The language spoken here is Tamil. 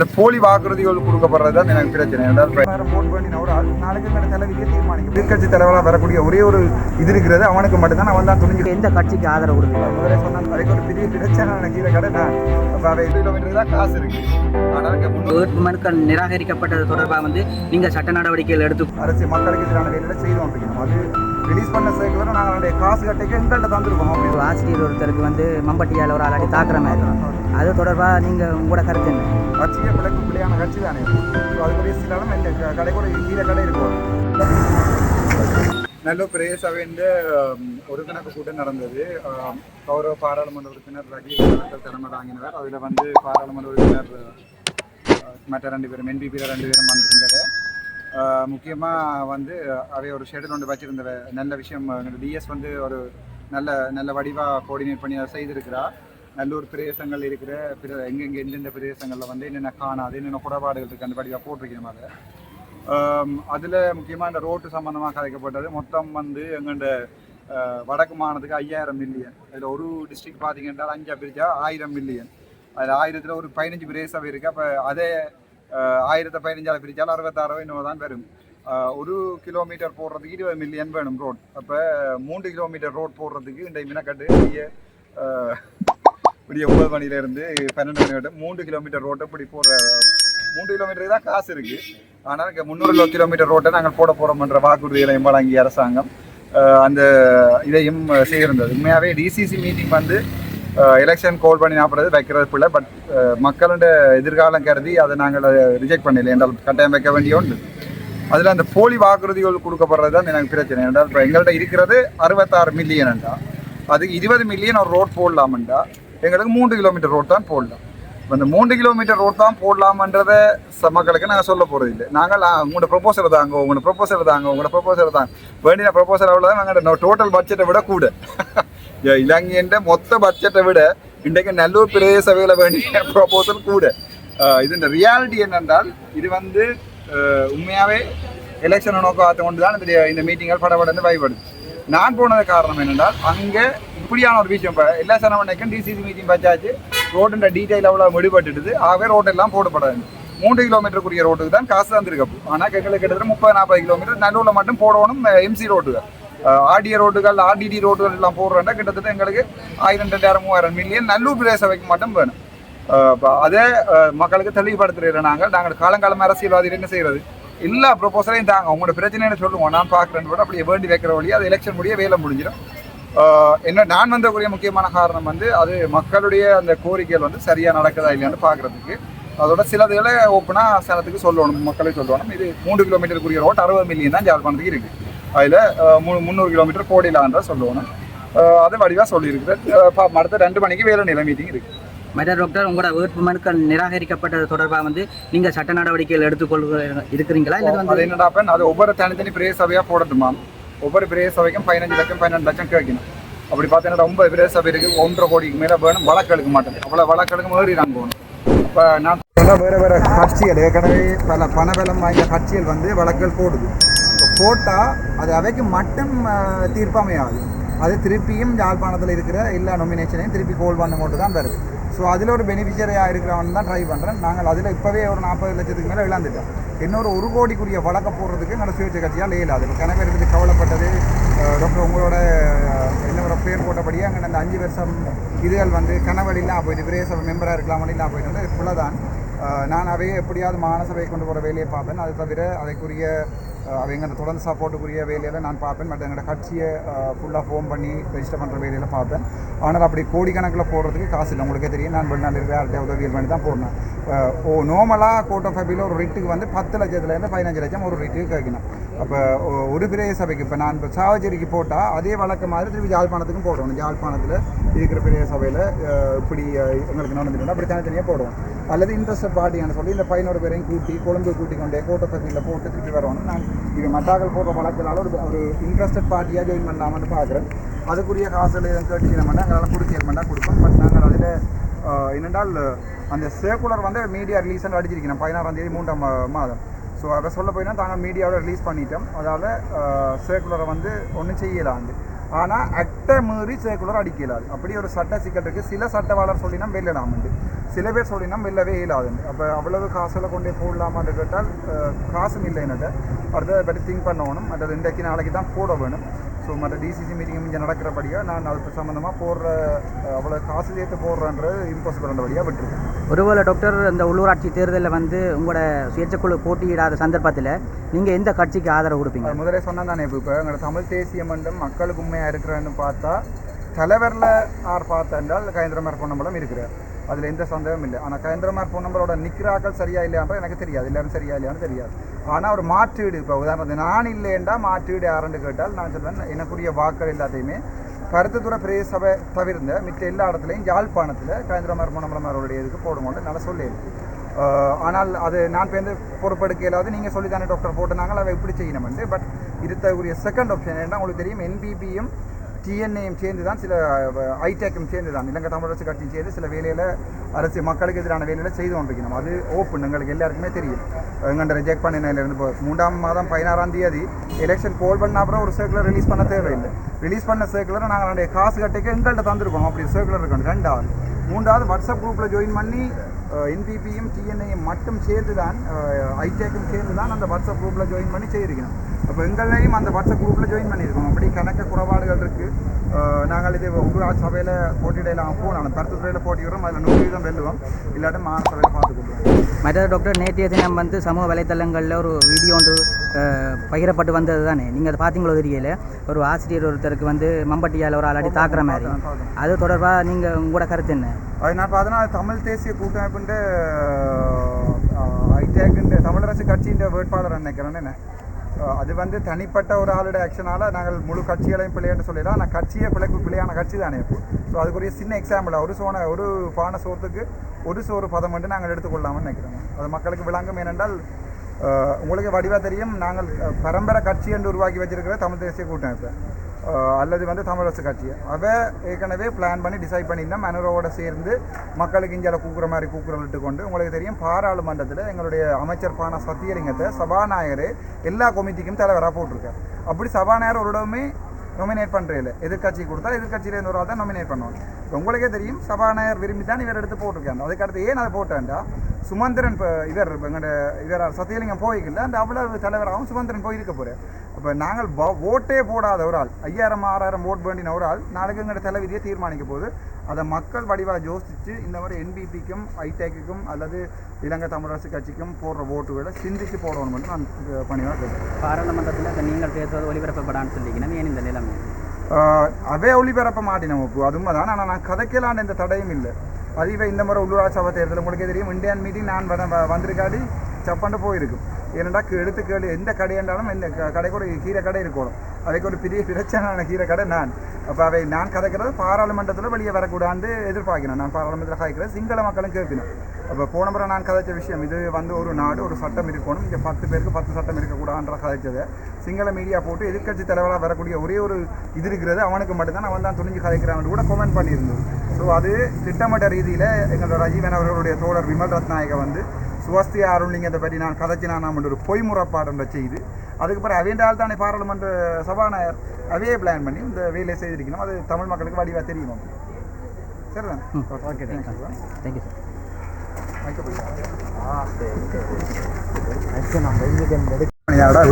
இந்த போலி வாக்குறுதிகள் கொடுக்கப்படுறது தான் எனக்கு பிரச்சனை. போட் பண்ணி ஒரு நாளைக்கு எங்களோட தலைவிதியை தீர்மானிக்கும் எதிர்கட்சி தலைவராக வரக்கூடிய ஒரே ஒரு இது இருக்கிறது அவனுக்கு மட்டும்தான் அவன் தான் துணிஞ்சு எந்த கட்சிக்கு ஆதரவு கொடுக்குறீங்க முதல்ல சொன்னான் அதுக்கு ஒரு பெரிய பிரச்சனை நினைக்கிற கடை நான் தான் காசு இருக்கு. ஆனால் மனுக்கள் நிராகரிக்கப்பட்டது தொடர்பாக வந்து நீங்க சட்ட நடவடிக்கைகள் எடுத்து அரசு மக்களுக்கு எதிரான அப்படிங்கிறோம் அது ரிலீஸ் பண்ண சேர்க்கல நாங்கள் நம்முடைய காசு கட்டைக்கு எங்கள்கிட்ட தந்துருக்கோம். அப்படின்னு ஆசிரியர் ஒருத்தருக்கு வந்து மம்பட்டியால் ஒரு ஆளாடி தாக்குற மாதிரி. அது தொடர்பாக நீங்க உங்களோட கருத்து என்ன? கட்சியே பிழைப்பு பிள்ளையான கட்சி தானே. அதுக்குரிய சிலாலும் இந்த க- கடை கூட கீழே கடை இருக்கும் நல்ல பிரேய சபையின் ஒரு கணக்கு கூட்டம் நடந்தது. கௌரவ பாராளுமன்ற உறுப்பினர் ரஜீவ் அவர்கள் தலைமை தாங்கினவர். அதில் வந்து பாராளுமன்ற உறுப்பினர் மற்ற ரெண்டு பேரும் என்பிபி ரெண்டு பேரும் வந்திருந்தது. முக்கியமாக வந்து அவை ஒரு ஷெடியூல் ஒன்று வச்சுருந்த நல்ல விஷயம். டிஎஸ் வந்து ஒரு நல்ல நல்ல வடிவாக கோஆர்டினேட் பண்ணி அதை செய்திருக்கிறா. நல்லூர் பிரதேசங்கள் இருக்கிற பிற எங்கெங்கே எந்தெந்த பிரதேசங்களில் வந்து என்னென்ன காணாது என்னென்ன குறைபாடுகள் இருக்குது அந்த வடிவாக போட்டிருக்கணும் அதை. அதில் முக்கியமாக இந்த ரோட்டு சம்மந்தமாக கதைக்கப்பட்டது. மொத்தம் வந்து எங்கள்கிட்ட வடக்கு மாநிலத்துக்கு ஐயாயிரம் மில்லியன் அதில் ஒரு டிஸ்ட்ரிக்ட் பார்த்தீங்கன்னா அஞ்சா பிரிச்சா ஆயிரம் மில்லியன் அதில் ஆயிரத்தில் ஒரு பதினஞ்சு பிரதேசம் இருக்குது அப்போ அதே ஆயிரத்தை பதினஞ்சால் பிரித்தாலும் அறுபத்தாறு இன்னும் தான் வரும். ஒரு கிலோமீட்டர் போடுறதுக்கு இருபது மில்லியன் வேணும் ரோட் அப்போ மூன்று கிலோமீட்டர் ரோட் போடுறதுக்கு இந்த மினக்கட்டு பெரிய அஹ், ஒன்பது மணிலேருந்து பன்னெண்டு மணி வரை மூன்று கிலோமீட்டர் ரோட்டை இப்படி போகிற மூன்று கிலோமீட்டருக்கு தான் காசு இருக்குது ஆனால் இங்கே முந்நூறு கிலோமீட்டர் ரோட்டை நாங்கள் போட போகிறோம்ன்ற வாக்குறுதிகளையும் வழங்கிய அரசாங்கம் அந்த இதையும் செய்திருந்தது. உண்மையாகவே டிசிசி மீட்டிங் வந்து எலெக்ஷன் கால் பண்ணி நாப்படுறது வைக்கிறது பிள்ளை பட் மக்களோட எதிர்காலம் கருதி அதை நாங்கள் ரிஜெக்ட் பண்ணல. என்றால் கட்டாயம் வைக்க வேண்டிய உண்டு அதில் அந்த போலி வாக்குறுதிகள் கொடுக்கப்படுறது தான் எனக்கு பிரச்சனை. என்றால் இப்போ எங்கள்கிட்ட இருக்கிறது அறுபத்தாறு மில்லியன்டா அதுக்கு இருபது மில்லியன் ஒரு ரோட் போடலாமண்டா எங்களுக்கு மூன்று கிலோமீட்டர் ரோட் தான் போடலாம். அந்த மூன்று கிலோமீட்டர் ரோட் தான் போடலாமன்றத மக்களுக்கு நாங்கள் சொல்ல போகிறது இல்லை. நாங்கள் உங்களோட ப்ரொபோசல் தாங்க உங்களோட ப்ரொபோசல் தாங்க உங்களோட ப்ரொபோசல் தாங்க வேண்டிய ப்ரொபோசல் அவ்வளோ தான் நாங்கள் டோட்டல் பட்ஜெட்டை விட கூட இலங்கையின் மொத்த பட்ஜெட்டை விட இன்றைக்கு நல்லூர் பிரதேச சபையில் வேண்டிய ப்ரொபோசல் கூட இதன் ரியாலிட்டி என்னென்றால் இது வந்து உண்மையாகவே எலெக்ஷனை நோக்கத்தை கொண்டு தான் இந்த இந்த மீட்டிங்கள் படப்படன்னு பயப்படுது நான் போனது காரணம் என்னென்றால் அங்கே இப்படியான ஒரு விஷயம் இப்போ எல்லா சனவனைக்கும் டிசிசி மீட்டிங் பச்சாச்சு ரோடுன்ற டீட்டெயில் அவ்வளோ விடுபட்டுடுது ஆகவே ரோட்டெல்லாம் போடப்படாது மூன்று கிலோமீட்டருக்குரிய ரோட்டுக்கு தான் காசு தந்திருக்கு ஆனால் எங்களுக்கு கிட்டத்தட்ட முப்பது நாற்பது கிலோமீட்டர் நடுவில் மட்டும் போடணும் எம்சி ரோட்டுகள் ஆடிய ரோடுகள் ஆர்டிடி ரோடுகள் எல்லாம் போடுறோன்னா கிட்டத்தட்ட எங்களுக்கு ஆயிரம் ரெண்டாயிரம் மூவாயிரம் மில்லியன் நல்லூர் பிரதேச சபைக்கு மட்டும் வேணும். அதே மக்களுக்கு தெளிவுபடுத்துகிற நாங்கள். நாங்கள் காலங்காலம் அரசியல்வாதிகள் என்ன செய்யறது? எல்லா ப்ரொபோசலையும் தாங்க. உங்களோட பிரச்சனைன்னு சொல்லுவோம். நான் பார்க்குறேன்னு கூட அப்படியே வேண்டி வைக்கிற வழி அது எலெக்ஷன் முடிய வேலை முடிஞ்சிடும். என்ன நான் வந்தக்கூடிய முக்கியமான காரணம் வந்து அது மக்களுடைய அந்த கோரிக்கைகள் வந்து சரியாக நடக்குதா இல்லையான்னு பார்க்குறதுக்கு. அதோட சிலதுகளை ஓப்பனாக சனத்துக்கு சொல்லணும். மக்களே சொல்லணும். இது மூன்று கிலோமீட்டருக்குரிய ரோட் அறுபது மில்லியன் தான் ஜாழ்ப்பாணத்துக்கு இருக்குது அதில் மூ முந்நூறு கிலோமீட்டர் போடிலான்ற சொல்லணும் அஹ், அது வடிவாக சொல்லியிருக்கிறேன். அடுத்த ரெண்டு மணிக்கு வேலை நிலை மீட்டிங் இருக்குது மற்ற டாக்டர் உங்களோட வேட்பு மனுக்கள் நிராகரிக்கப்பட்டது தொடர்பாக வந்து நீங்க சட்ட நடவடிக்கைகள் எடுத்துக்கொள்ள இருக்கிறீங்களா இல்லை வந்து என்னடா அப்ப அது ஒவ்வொரு தனித்தனி பிரதேச சபையாக போடட்டுமா? ஒவ்வொரு பிரதேச சபைக்கும் பதினஞ்சு லட்சம் பன்னெண்டு லட்சம் கேட்கணும். அப்படி பார்த்தீங்கன்னா ஒன்பது பிரதேச சபை இருக்கு ஒன்றரை கோடிக்கு மேலே வேணும் வழக்கு எடுக்க மாட்டேன். அவ்வளோ வழக்கு எடுக்க ஏறி நாங்கள் போகணும். இப்போ நான் வேறு வேறு கட்சிகள் ஏற்கனவே பல பணபலம் வாய்ந்த கட்சிகள் வந்து வழக்குகள் போடுது. போட்டால் அது அவைக்கு மட்டும் தீர்ப்பமையாது. அது திருப்பியும் யாழ்ப்பாணத்தில் இருக்கிற எல்லா நொமினேஷனையும் திருப்பி கோல் பண்ண கொண்டு தான் வருது. ஸோ அதில் ஒரு பெனிஃபிஷரியாக இருக்கிறவன் தான் ட்ரை பண்ணுறேன் நாங்கள் அதில் இப்போவே ஒரு நாற்பது லட்சத்துக்கு மேலே இழந்துட்டோம். இன்னொரு ஒரு கோடிக்குரிய வழக்க போடுறதுக்கு எங்களோட சுயேட்சை கட்சியால் இயலாது இப்போ கணக்கு இருந்து கவலைப்பட்டது ரொம்ப டாக்டர் உங்களோட என்ன ஒரு பேர் போட்டபடியே அங்கே அந்த அஞ்சு வருஷம் இதுகள் வந்து கனவழிலாம் போயிட்டு பிரேச மெம்பராக இருக்கலாம் இல்லாமல் போயிட்டு வந்து இப்போல தான் நான் அவையே எப்படியாவது மாநசபை கொண்டு போகிற வேலையை பார்ப்பேன். அது தவிர அதைக்குரிய அவங்க தொடர்ந்து சப்போர்ட்டுக்குரிய வேலையில் நான் பார்ப்பேன். பட் எங்களோட கட்சியை ஃபுல்லாக ஃபோன் பண்ணி ரெஜிஸ்டர் பண்ணுற வேலையில் பார்ப்பேன். ஆனால் அப்படி கோடிக்கணக்கில் போடுறதுக்கு காசு இல்லை. உங்களுக்கே தெரியும். நான் வெளிநாட்டில் இருக்கிற யார்கிட்ட உதவிகள் பண்ணி தான் போடணும். ஓ நார்மலாக கோர்ட் ஆஃப் அப்பியில் ஒரு ரிட்டுக்கு வந்து பத்து லட்சத்துலேருந்து பதினஞ்சு லட்சம் ஒரு ரிட்டுக்கு கேட்கணும். அப்போ ஒரு பிரதேச சபைக்கு இப்போ நான் இப்போ சாவச்சேரிக்கு போட்டால் அதே வழக்கு மாதிரி திருப்பி ஜாழ்ப்பாணத்துக்கும் போடணும். ஜாழ்ப்பாணத்தில் இருக்கிற பெரிய சபையில் இப்படி எங்களுக்கு நடந்துட்டு அப்படி தனித்தனியாக போடுவோம். அல்லது இன்ட்ரெஸ்ட் பார்ட்டியான சொல்லி இந்த பதினோரு பேரையும் கூட்டி கொழும்பு கூட்டி கொண்டே கோர்ட் போட்டு திருப்பி வரணும் நான் இது மட்டாக்கள் போடுற வழக்கினால ஒரு ஒரு இன்ட்ரெஸ்டட் பார்ட்டியாக ஜாயின் பண்ணலாம்னு பார்க்குறேன். அதுக்குரிய காசுகள் எதுவும் கேட்டுக்கிற மாட்டேன் எங்களால் கொடுக்க மாட்டா கொடுப்போம். பட் நாங்கள் அதில் என்னென்றால் அந்த சர்க்குலர் வந்து மீடியா ரிலீஸ் அடிச்சிருக்கணும். பதினாறாம் தேதி மூன்றாம் மாதம். ஸோ அதை சொல்ல போயினா நாங்கள் மீடியாவோட ரிலீஸ் பண்ணிட்டோம். அதால் சர்க்குலரை வந்து ஒன்றும் செய்யலாண்டு. ஆனால் அட்டை மீறி சர்க்குலர் அடிக்கலாது அப்படி ஒரு சட்ட சிக்கல் இருக்குது சில சட்டவாளர் சொல்லினா வெளியிடாமண்டு சில பேர் சொல்லினா இல்லவே இயலாதுன்னு அப்போ அவ்வளவு காசில் கொண்டே போடலாமான்னு கேட்டால் காசும் இல்லை என்னட்ட அடுத்ததை பற்றி திங்க் பண்ணணும். அல்லது இன்றைக்கு நாளைக்கு தான் போட வேணும். ஸோ மற்ற டிசிசி மீட்டிங் இங்கே நடக்கிறபடியாக நான் அது சம்மந்தமாக போடுற அவ்வளோ காசு சேர்த்து போடுறன்றது இம்பாசிபிள்ன்றபடியாக விட்டுருக்கேன் ஒருவேளை டாக்டர் இந்த உள்ளூராட்சி தேர்தலில் வந்து உங்களோட சுயேட்சைக்குழு போட்டியிடாத சந்தர்ப்பத்தில் நீங்கள் எந்த கட்சிக்கு ஆதரவு கொடுப்பீங்க? முதலே சொன்னேன் தானே இப்போ. இப்போ எங்களோட தமிழ் தேசிய மன்றம் மக்களுக்கு உண்மையாக இருக்கிறேன்னு பார்த்தா தலைவரில் யார் பார்த்தா என்றால் கயந்திரமார் பொன்னம்பலம் இருக்கிறார். அதில் எந்த சந்தேகமும் இல்லை ஆனால் கயந்திரமார் நம்பரோட நிற்கிறாக்கள் சரியா இல்லையான்ற எனக்கு தெரியாது எல்லாரும் சரியா இல்லையான்னு தெரியாது ஆனால் ஒரு மாற்றீடு இப்போ உதாரணத்துக்கு நான் இல்லைண்டா மாற்றீடு யாருன்னு கேட்டால் நான் சொல்வேன் எனக்குரிய வாக்கள் எல்லாத்தையுமே கருத்துத்துறை பிரதேச சபை தவிர்ந்த மிச்ச எல்லா இடத்துலையும் யாழ்ப்பாணத்தில் கயந்திரமார் பொன்னம்பலம் அவருடைய இதுக்கு போடும்போது நல்லா சொல்லியிருக்கு ஆனால் அது நான் பேருந்து பொறுப்பெடுக்க இல்லாத நீங்கள் சொல்லி தானே டாக்டர் போட்டுனாங்க அதை எப்படி செய்யணும்னு பட் இருக்கக்கூடிய செகண்ட் ஆப்ஷன் என்ன உங்களுக்கு தெரியும் என்பிபியும் டிஎன்ஏயும் சேர்ந்து தான் சில ஐடெக்கும் சேர்ந்து தான் இலங்கை தமிழ் அரசு கட்சியும் சேர்ந்து சில வேலையில் அரசு மக்களுக்கு எதிரான வேலையில் செய்து கொண்டிருக்கணும். அது ஓப்பன் எங்களுக்கு எல்லாருக்குமே தெரியும். எங்கள்கிட்ட ரிஜெக்ட் பண்ணினதுலேருந்து இப்போ மூன்றாம் மாதம் பதினாறாம் தேதி எலெக்ஷன் கோல் பண்ண அப்புறம் ஒரு சர்க்குலர் ரிலீஸ் பண்ண தேவையில்லை. ரிலீஸ் பண்ண சர்க்குலரை நாங்கள் ரெண்டு காசு கட்டிக்க எங்கள்கிட்ட தந்திருக்கோம். அப்படி சர்க்குலர் இருக்கணும் ரெண்டாவது மூன்றாவது வாட்ஸ்அப் குரூப்பில் ஜாயின் பண்ணி என்பிபியும் டிஎன்ஐயும் மட்டும் சேர்த்து தான் ஐடெக்கும் சேர்ந்து தான் அந்த வாட்ஸ்அப் குரூப்பில் ஜாயின் பண்ணி செய்திருக்கணும். அப்போ எங்களையும் அந்த வாட்ஸ்அப் குரூப்பில் ஜாயின் பண்ணியிருக்கோம். அப்படி கணக்க குறைபாடுகள் இருக்குது நாங்கள் இது உள்ளூராட்சி சபையில் போட்டியிடலாம் போனாலும் பருத்துத்துறையில் போட்டியிடுறோம். அதில் நூறு வீதம் வெல்லுவோம். இல்லாட்டி மாநகரசபையில் பார்த்து கொடுக்குறோம் மற்ற டாக்டர் நேற்றைய தினம் வந்து சமூக வலைத்தளங்களில் ஒரு வீடியோ ஒன்று பகிரப்பட்டு வந்தது தானே? நீங்கள் அதை பார்த்தீங்களோ தெரியல. ஒரு ஆசிரியர் ஒருத்தருக்கு வந்து மம்பட்டியால் ஒரு ஆளாடி தாக்குற மாதிரி. அது தொடர்பாக நீங்கள் உங்களோட கருத்து என்ன? அது நான் பார்த்தோன்னா தமிழ் தேசிய கூட்டமைப்புன்ற ஐடேக்குன்ற தமிழரசு கட்சியின் வேட்பாளர் நினைக்கிறேன்னு அது வந்து தனிப்பட்ட ஒரு ஆளுடைய ஆக்ஷனால நாங்கள் முழு கட்சிகளையும் பிள்ளைன்னு சொல்லிடலாம். ஆனால் கட்சியே பிள்ளைக்கு பிள்ளையான கட்சி தானே இப்போ. ஸோ அதுக்குரிய சின்ன எக்ஸாம்பிள் ஒரு சோனை ஒரு பான சோத்துக்கு ஒரு சோறு பதம் மட்டும் நாங்கள் எடுத்துக்கொள்ளாமல் நினைக்கிறோம். அது மக்களுக்கு விளங்கும் ஏனென்றால் உங்களுக்கு வடிவாக தெரியும் நாங்கள் பரம்பரை கட்சி என்று உருவாக்கி வச்சிருக்கிற தமிழ் தேசிய கூட்டமைப்பு. அல்லது வந்து தமிழரசு கட்சி. அதை ஏற்கனவே பிளான் பண்ணி டிசைட் பண்ணியிருந்தோம் மனோரோட சேர்ந்து மக்களுக்கு இந்தியாவில் கூக்குற மாதிரி கூக்குறலிட்டு கொண்டு உங்களுக்கு தெரியும் பாராளுமன்றத்தில் எங்களுடைய அமைச்சர் பான சத்தியலிங்கத்தை சபாநாயகர் எல்லா கமிட்டிக்கும் தலைவராக போட்டிருக்கார். அப்படி சபாநாயகர் ஒரு இடமே நொமினேட் பண்ணுறதில்ல எதிர்க்கட்சி கொடுத்தா எதிர்க்கட்சியிலேருந்து ஒரு ஆள் தான் நொமினேட் பண்ணுவாங்க. இப்போ உங்களுக்கே தெரியும் சபாநாயகர் விரும்பி தான் இவர் எடுத்து போட்டிருக்காங்க அதுக்கடுத்து ஏன் அதை போட்டேன்டா சுமந்திரன் இப்போ இவர் எங்களோட இவர் சத்தியலிங்கம் போய்க்கல அந்த அவ்வளவு தலைவராகவும் சுமந்திரன் போயிருக்க போகிறார் அப்போ நாங்கள் ஓட்டே போடாத ஒரு ஆள். ஐயாயிரம் ஆறாயிரம் ஓட் வேண்டின ஒரு ஆள் நாளைக்கு எங்களோட தலைவிதியை தீர்மானிக்க போது அதை மக்கள் வடிவாக யோசித்து இந்த மாதிரி என்பிபிக்கும் ஐடெக்குக்கும் அல்லது இலங்கை தமிழரசு கட்சிக்கும் போடுற ஓட்டுகளை சிந்திச்சு போடணும்னு நான் பணியாக கேட்குறேன். பாராளுமன்றத்தில் இப்போ நீங்கள் பேசுவது ஒளிபரப்பப்படான்னு சொல்லிங்கன்னா ஏன் இந்த நிலைமை? அவே ஒளிபரப்ப மாட்டினோம் இப்போ அது உண்மைதான். ஆனால் நான் கதைக்கலான எந்த தடையும் இல்லை. அதுவே இந்த முறை உள்ளூராட்சி சபை தேர்தல் உங்களுக்கு தெரியும் இந்தியன் மீட்டிங் நான் வந்திருக்காடி சப்பாண்டு போயிருக்கும் ஏனண்டா எடுத்து கேள்வி எந்த கடையாண்டாலும் இந்த க- கடைக்கு ஒரு கீரை கடை இருக்கணும். அவைக்கு ஒரு பெரிய பிரச்சனையான கீரை கடை நான். அப்போ அவை நான் கதைக்கிறது பாராளுமன்றத்தில் வெளியே வரக்கூடாது எதிர்பார்க்கிறேன். நான் பாராளுமன்றத்தில் கதைக்கிறது சிங்கள மக்களும் கேட்கணும் அப்போ போன முறை நான் கதைச்ச விஷயம் இது வந்து ஒரு நாடு ஒரு சட்டம் இருக்கணும். இங்கே பத்து பேருக்கு பத்து சட்டம் இருக்கக்கூடாதுன்ற கதைச்சதை. சிங்கள மீடியா போட்டு எதிர்க்கட்சி தலைவராக வரக்கூடிய ஒரே ஒரு இது இருக்கிறது. அவனுக்கு மட்டும்தான் அவன் தான் துணிஞ்சு கதைக்கிறான்னு கூட கமெண்ட் பண்ணியிருந்தது. ஸோ அது திட்டமிட்ட ரீதியில் எங்களோட ரஜீவன் அவர்களுடைய தோழர் விமல் ரத்நாயக வந்து சுவஸ்தி அருள்லிங்கத்தை பற்றி நான் கதைச்சினா நாம் ஒரு பொய் முறைப்பாடுன்ற செய்து அதுக்கு பிறகு அவேண்டால் தானே பாராளுமன்ற சபாநாயகர் அவையே பிளான் பண்ணி இந்த வேலையை செய்திருக்கணும். அது தமிழ் மக்களுக்கு வடிவாக தெரியும்? சரிதான்? ஓகே தேங்க்யூ சார் யாரடா